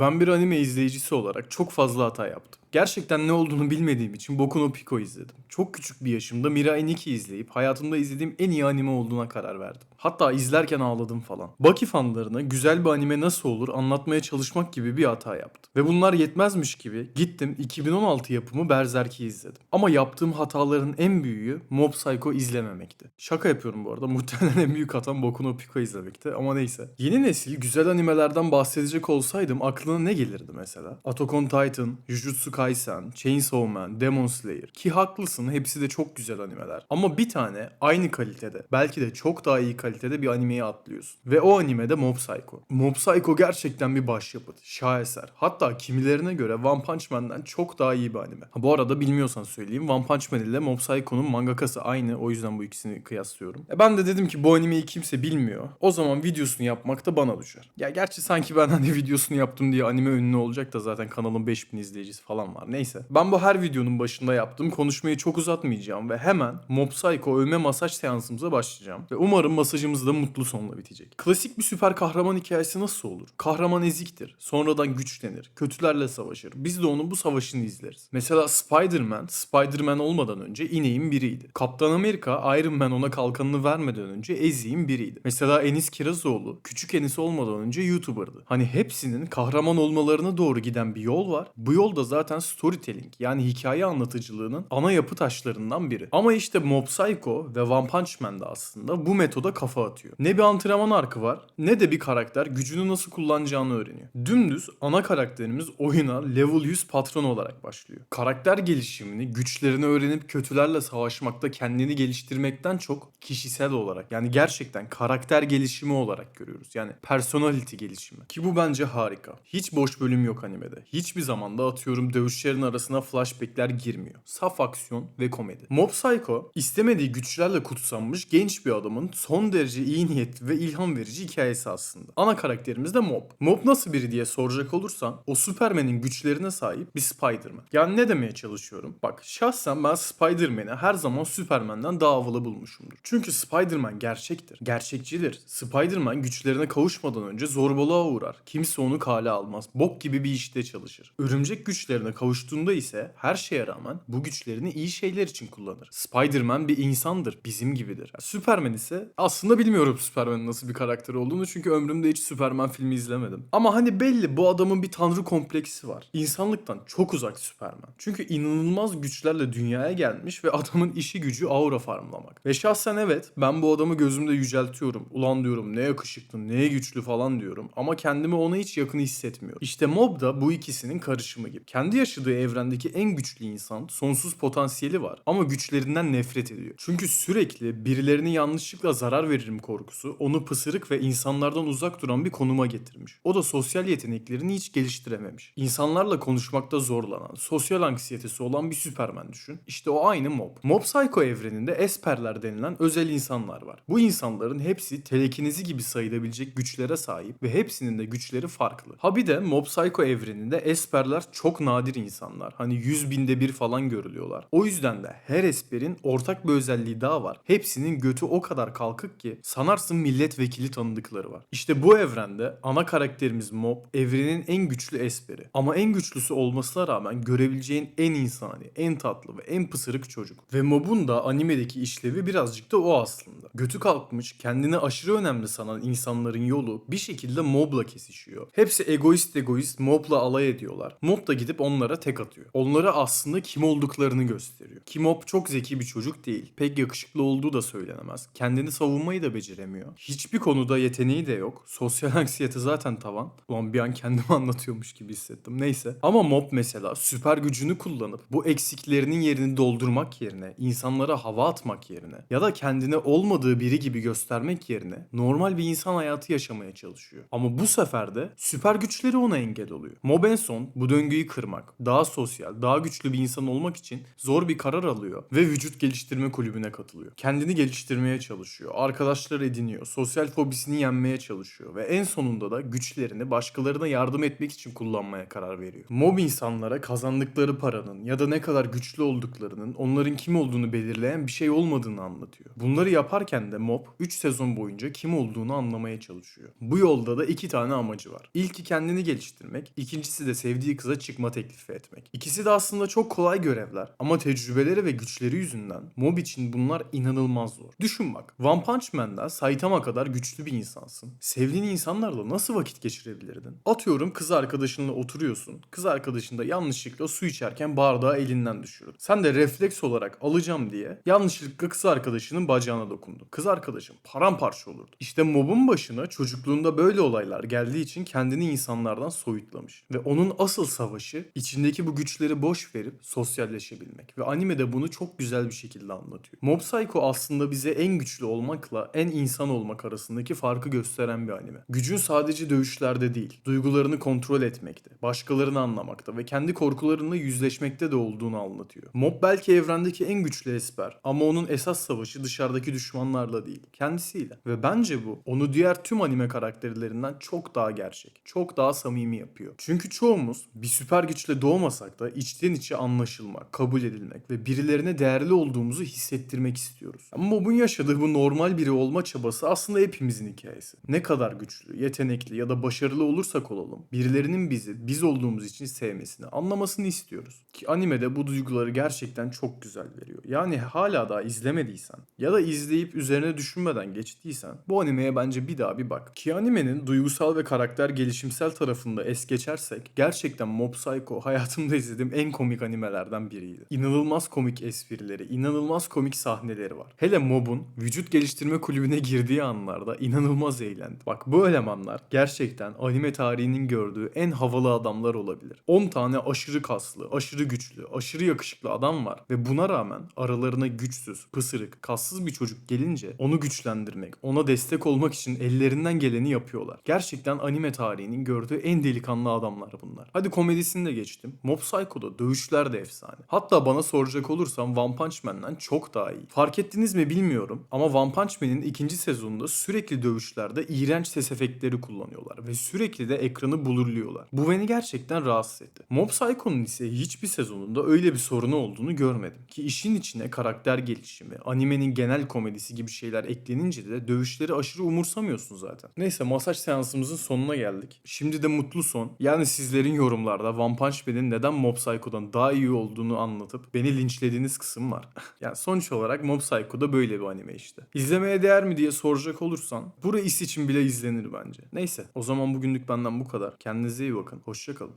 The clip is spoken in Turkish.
Ben bir anime izleyicisi olarak çok fazla hata yaptım. Gerçekten ne olduğunu bilmediğim için Boku no Pico izledim. Çok küçük bir yaşımda Mirai Nikki izleyip hayatımda izlediğim en iyi anime olduğuna karar verdim. Hatta izlerken ağladım falan. Baki fanlarına güzel bir anime nasıl olur anlatmaya çalışmak gibi bir hata yaptım. Ve bunlar yetmezmiş gibi gittim 2016 yapımı Berserk'i izledim. Ama yaptığım hataların en büyüğü Mob Psycho izlememekti. Şaka yapıyorum bu arada. Muhtemelen en büyük hatam Boku no Pico izlemekti ama neyse. Yeni nesil güzel animelerden bahsedecek olsaydım aklına ne gelirdi mesela? Attack on Titan, Jujutsu Kaisen, Chainsaw Man, Demon Slayer. Ki haklısın hepsi de çok güzel animeler. Ama bir tane aynı kalitede belki de çok daha iyi kalitede bir animeyi atlıyorsun. Ve o animede Mob Psycho. Mob Psycho gerçekten bir başyapıt. Şaheser. Hatta kimilerine göre One Punch Man'den çok daha iyi bir anime. Ha, bu arada bilmiyorsan söyleyeyim One Punch Man ile Mob Psycho'nun mangakası aynı. O yüzden bu ikisini kıyaslıyorum. E ben de dedim ki bu animeyi kimse bilmiyor. O zaman videosunu yapmak da bana düşer. Ya gerçi sanki ben hani videosunu yaptım diye anime ünlü olacak da zaten kanalın 5000 izleyicisi falan var. Neyse. Ben bu her videonun başında yaptım. Konuşmayı çok uzatmayacağım ve hemen Mob Psycho övme masaj seansımıza başlayacağım. Ve umarım masajımız da mutlu sonla bitecek. Klasik bir süper kahraman hikayesi nasıl olur? Kahraman eziktir. Sonradan güçlenir. Kötülerle savaşır. Biz de onun bu savaşını izleriz. Mesela Spider-Man, Spider-Man olmadan önce ineğin biriydi. Kaptan Amerika, Iron Man ona kalkanını vermeden önce eziğin biriydi. Mesela Enis Kirazoğlu, küçük Enis olmadan önce YouTuber'dı. Hani hepsinin kahraman olmalarına doğru giden bir yol var. Bu yol da zaten storytelling yani hikaye anlatıcılığının ana yapı taşlarından biri. Ama işte Mob Psycho ve One Punch Man de aslında bu metoda kafa atıyor. Ne bir antrenman arkı var ne de bir karakter gücünü nasıl kullanacağını öğreniyor. Dümdüz ana karakterimiz oyuna level 100 patron olarak başlıyor. Karakter gelişimini, güçlerini öğrenip kötülerle savaşmakta kendini geliştirmekten çok kişisel olarak yani gerçekten karakter gelişimi olarak görüyoruz. Yani personality gelişimi. Ki bu bence harika. Hiç boş bölüm yok animede. Hiçbir zamanda atıyorum dövüşlerin arasına flashbackler girmiyor. Saf aksiyon ve komedi. Mob Psycho istemediği güçlerle kutsanmış genç bir adamın son derece iyi niyetli ve ilham verici hikayesi aslında. Ana karakterimiz de Mob. Mob nasıl biri diye soracak olursan o Superman'in güçlerine sahip bir Spider-Man. Yani ne demeye çalışıyorum? Bak şahsen ben Spider-Man'i her zaman Superman'den daha havalı bulmuşumdur. Çünkü Spider-Man gerçektir. Gerçekçidir. Spider-Man güçlerine kavuşmadan önce zorbalığa uğrar. Kimse onu kale almaz. Bok gibi bir işte çalışır. Örümcek güçlerine kavuştuğunda ise her şeye rağmen bu güçlerini iyi şeyler için kullanır. Spider-Man bir insandır. Bizim gibidir. Superman ise aslında bilmiyorum Superman'ın nasıl bir karakter olduğunu çünkü ömrümde hiç Superman filmi izlemedim. Ama hani belli bu adamın bir tanrı kompleksi var. İnsanlıktan çok uzak Superman. Çünkü inanılmaz güçlerle dünyaya gelmiş ve adamın işi gücü aura farmlamak. Ve şahsen evet ben bu adamı gözümde yüceltiyorum. Ulan diyorum ne yakışıklı ne güçlü falan diyorum. Ama kendimi ona hiç yakın hissetmiyorum. İşte Mob da bu ikisinin karışımı gibi. Kendi yaşadığı evrendeki en güçlü insan sonsuz potansiyeli var. Ama güçlerinden nefret ediyor. Çünkü sürekli birilerine yanlışlıkla zarar veririm korkusu onu pısırık ve insanlardan uzak duran bir konuma getirmiş. O da sosyal yeteneklerini hiç geliştirememiş. İnsanlarla konuşmakta zorlanan, sosyal anksiyetesi olan bir Superman düşün. İşte o aynı Mob. Mob Psycho evreninde Esperler denilen özel insanlar var. Bu insanların hepsi telekinizi gibi sayılabilecek güçlere sahip ve hepsinin de güçleri farklı. Ha bir de Mob Psycho evreninde Esperler çok nadir insanlar. Hani 100 binde bir falan görülüyorlar. O yüzden de her Esper'in ortak bir özelliği daha var. Hepsinin götü o kadar kalkık ki sanarsın milletvekili tanıdıkları var. İşte bu evrende ana karakterimiz Mob evrenin en güçlü Esper'i. Ama en güçlüsü olmasına rağmen görebileceğin en insani, en tatlı ve en pısırık çocuk. Ve Mob'un da animedeki işlevi birazcık da o aslında. Götü kalkmış, kendini aşırı önemli sanan insanların yolu bir şekilde Mob'la kesişiyor. Hepsi egoist egoist Mob'la alay ediyorlar. Mob da gidip onlara tek atıyor. Onlara aslında kim olduklarını gösteriyor. Ki Mob çok zeki bir çocuk değil. Pek yakışıklı olduğu da söylenemez. Kendini savunmayı da beceremiyor. Hiçbir konuda yeteneği de yok. Sosyal anksiyete zaten tavan. Ulan bir an kendimi anlatıyormuş gibi hissettim. Neyse. Ama Mob mesela süper gücünü kullanıp bu eksiklerinin yerini doldurmak yerine, insanlara hava atmak yerine ya da kendine olmadığı biri gibi göstermek yerine normal bir insan hayatı yaşamaya çalışıyor. Ama bu sefer de süper güçleri ona engel oluyor. Mob en son bu döngüyü kırmak, daha sosyal, daha güçlü bir insan olmak için zor bir karar alıyor ve vücut geliştirme kulübüne katılıyor. Kendini geliştirmeye çalışıyor, arkadaşlar ediniyor, sosyal fobisini yenmeye çalışıyor ve en sonunda da güçlerini başkalarına yardım etmek için kullanmaya karar veriyor. Mob insanlara kazandıkları paranın ya da ne kadar güçlü olduklarının onların kim olduğunu belirleyen bir şey olmadığını anlatıyor. Bunları yaparken de Mob 3 sezon boyunca kim olduğunu anlamaya çalışıyor. Bu yolda da iki tane amacı var. İlki kendini geliştirmek, ikincisi de sevdiği kıza çıkma teklifi etmek. İkisi de aslında çok kolay görevler ama tecrübeleri ve güçleri yüzünden Mob için bunlar inanılmaz zor. Düşün bak, One Punch Man'da Saitama kadar güçlü bir insansın. Sevdiğin insanlarla nasıl vakit geçirebilirdin? Atıyorum kız arkadaşınla oturuyorsun. Kız arkadaşın da yanlışlıkla su içerken bardağı elinden düşürdü. Sen de refleks olarak alacağım diye yanlışlıkla kız arkadaşının bacağına dokundun. Kız arkadaşın paramparça olurdu. İşte mobun başına çocukluğunda böyle olaylar geldiği için kendini insanlardan soyutlamış. Ve onun asıl savaşı içindeki bu güçleri boş verip sosyalleşebilmek. Ve anime de bunu çok güzel bir şekilde anlatıyor. Mob Psycho aslında bize en güçlü olmakla en insan olmak arasındaki farkı gösteren bir anime. Gücün sadece dövüşlerde değil, duygularını kontrol etmekte, başkalarını anlamakta ve kendi korkularınla yüzleşmekte de olduğunu anlatıyor. Mob belki evrendeki en güçlü esper ama onun esas savaşı dışarıdaki düşmanlarla değil, kendisiyle. Ve bence bu onu diğer tüm anime karakterlerinden çok daha gerçek, çok daha samimi yapıyor. Çünkü çoğumuz bir süper güçle doğmasak da içten içe anlaşılmak, kabul edilmek ve birilerine değerli olduğumuzu hissettirmek istiyoruz. Ama Mob'un yaşadığı bu normal biri olma çabası aslında hepimizin hikayesi. Ne kadar güçlü, yetenekli ya da başarılı olursak olalım, birilerinin bizi biz olduğumuz için sevmesini, anlamasını istiyoruz. Ki animede bu duyguları gerçekten çok güzel veriyor. Yani hala daha izlemediysen ya da izleyip üzerine düşünmeden geçtiysen bu animeye bence bir daha bir bak. Ki animenin duygusal ve karakter gelişimsel tarafında es geçersek gerçekten Mob Psycho hayatımda izlediğim en komik animelerden biriydi. İnanılmaz komik esprileri, inanılmaz komik sahneleri var. Hele Mob'un vücut geliştirme kulübüne girdiği anlarda inanılmaz eğlendim. Bak bu elemanlar gerçekten anime tarihinin gördüğü en havalı adamlar olabilir. 10 tane aşırı kaslı, aşırı güçlü, aşırı yakışıklı adam var ve buna rağmen aralarına güçsüz, pısırık, kassız bir çocuk gelince onu güçlendirmek, ona destek olmak için ellerinden geleni yapıyorlar. Gerçekten anime tarihinin gördüğü en delikanlı adamlar bunlar. Hadi komedisini de geçtim. Mob Psycho'da dövüşler de efsane. Hatta bana soracak olursam One Punch Man'den çok daha iyi. Fark ettiniz mi bilmiyorum ama One Punch Man'in ikinci sezonunda sürekli dövüşlerde iğrenç ses efektleri kullanıyorlar ve sürekli de ekranı bulurluyorlar. Bu beni gerçekten rahatsız etti. Mob Psycho'nun ise hiçbir sezonunda öyle bir sorunu olduğunu görmedim. Ki işin içine karakter gelişimi, animenin genel komedisi gibi şeyler eklenince de dövüşleri aşırı umursamıyorsun zaten. Neyse masaj seansımızın sonuna geldik. Şimdi de mutlu son. Yani sizlerin yorumlarda One Punch Man'in neden Mob Psycho'dan daha iyi olduğunu anlatıp beni linçlediğiniz kısım var. yani sonuç olarak Mob Psycho da böyle bir anime işte. İzlemeye değer mi diye soracak olursan bu reis için bile izlenir bence. Neyse o zaman bugünlük benden bu kadar. Kendinize iyi bakın. Hoşçakalın.